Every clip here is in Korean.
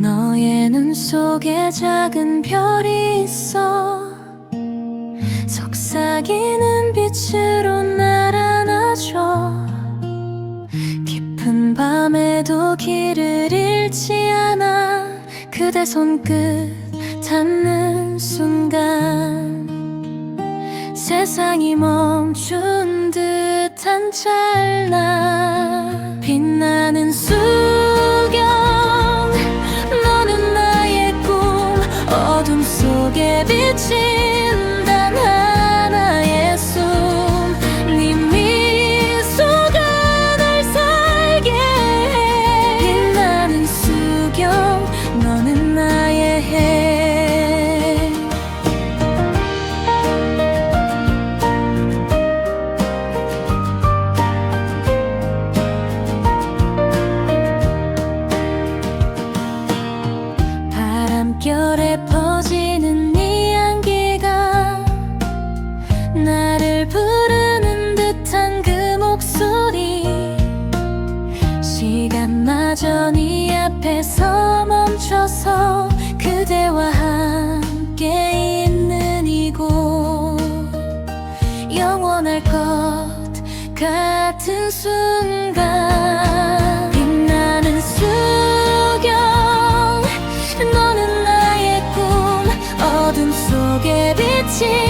너의 눈 속에 작은 별이 있어. 속삭이는 빛으로 날 안아줘. 깊은 밤에도 길을 잃지 않아. 그대 손끝 닿는 순간 세상이 멈춘 듯한 찰나. 시간마저 네 앞에서 멈춰서 그대와 함께 있는 이곳. 영원할 것 같은 순간. 빛나는 수경 너는 나의 꿈. 어둠 속에 비친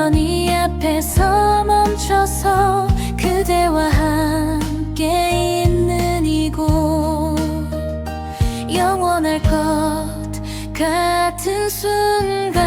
여전히 앞에서 멈춰서 그대와 함께 있는 이곳 영원할 것 같은 순간.